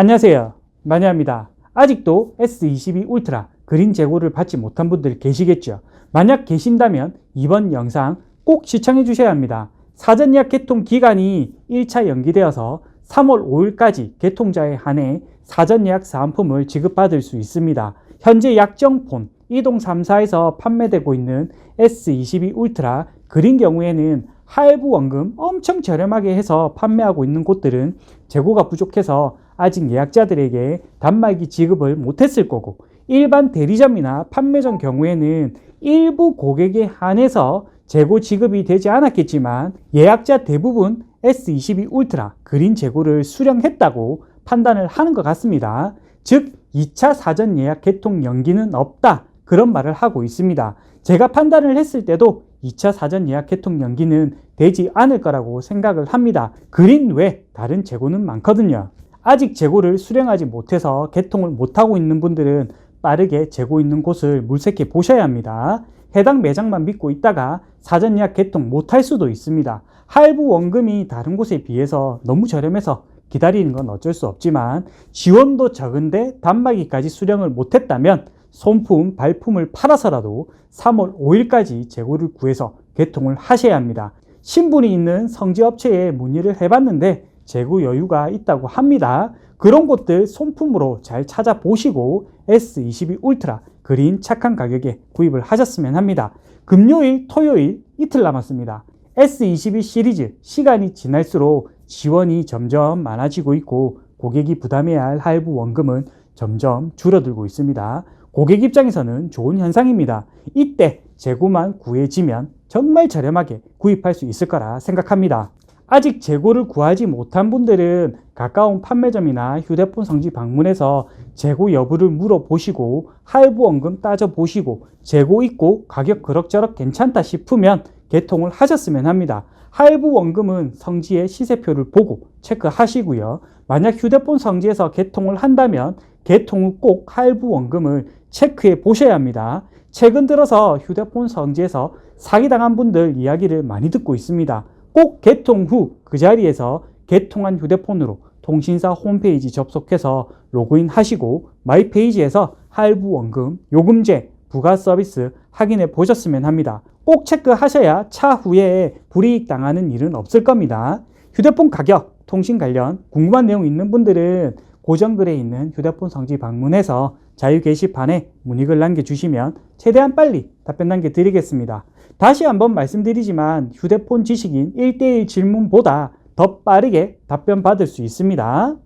안녕하세요. 마니아입니다. 아직도 S22 울트라 그린 재고를 받지 못한 분들 계시겠죠? 만약 계신다면 이번 영상 꼭 시청해 주셔야 합니다. 사전 예약 개통 기간이 1차 연기되어서 3월 5일까지 개통자에 한해 사전 예약 사은품을 지급받을 수 있습니다. 현재 약정폰 이동 3사에서 판매되고 있는 S22 울트라 그린 경우에는 할부 원금 엄청 저렴하게 해서 판매하고 있는 곳들은 재고가 부족해서 아직 예약자들에게 단말기 지급을 못했을 거고 일반 대리점이나 판매점 경우에는 일부 고객에 한해서 재고 지급이 되지 않았겠지만 예약자 대부분 S22 울트라 그린 재고를 수령했다고 판단을 하는 것 같습니다. 즉 2차 사전 예약 개통 연기는 없다 그런 말을 하고 있습니다. 제가 판단을 했을 때도 2차 사전 예약 개통 연기는 되지 않을 거라고 생각을 합니다. 그린 외 다른 재고는 많거든요. 아직 재고를 수령하지 못해서 개통을 못하고 있는 분들은 빠르게 재고 있는 곳을 물색해 보셔야 합니다. 해당 매장만 믿고 있다가 사전 예약 개통 못할 수도 있습니다. 할부 원금이 다른 곳에 비해서 너무 저렴해서 기다리는 건 어쩔 수 없지만 지원도 적은데 단말기까지 수령을 못했다면 손품, 발품을 팔아서라도 3월 5일까지 재고를 구해서 개통을 하셔야 합니다. 신분이 있는 성지업체에 문의를 해봤는데 재고 여유가 있다고 합니다. 그런 곳들 손품으로 잘 찾아보시고 S22 울트라 그린 착한 가격에 구입을 하셨으면 합니다. 금요일, 토요일 이틀 남았습니다. S22 시리즈 시간이 지날수록 지원이 점점 많아지고 있고 고객이 부담해야 할 할부 원금은 점점 줄어들고 있습니다. 고객 입장에서는 좋은 현상입니다. 이때 재고만 구해지면 정말 저렴하게 구입할 수 있을 거라 생각합니다. 아직 재고를 구하지 못한 분들은 가까운 판매점이나 휴대폰 성지 방문해서 재고 여부를 물어보시고 할부 원금 따져보시고 재고 있고 가격 그럭저럭 괜찮다 싶으면 개통을 하셨으면 합니다. 할부 원금은 성지의 시세표를 보고 체크하시고요. 만약 휴대폰 성지에서 개통을 한다면 개통 후 꼭 할부 원금을 체크해 보셔야 합니다. 최근 들어서 휴대폰 성지에서 사기당한 분들 이야기를 많이 듣고 있습니다. 꼭 개통 후 그 자리에서 개통한 휴대폰으로 통신사 홈페이지 접속해서 로그인 하시고 마이 페이지에서 할부 원금, 요금제, 부가 서비스 확인해 보셨으면 합니다. 꼭 체크하셔야 차후에 불이익 당하는 일은 없을 겁니다. 휴대폰 가격, 통신 관련 궁금한 내용 있는 분들은 고정글에 있는 휴대폰 성지 방문해서 자유 게시판에 문의글 남겨주시면 최대한 빨리 답변 남겨드리겠습니다. 다시 한번 말씀드리지만 휴대폰 지식인 1대1 질문보다 더 빠르게 답변 받을 수 있습니다.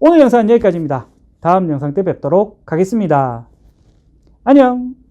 오늘 영상은 여기까지입니다. 다음 영상 때 뵙도록 하겠습니다. 안녕!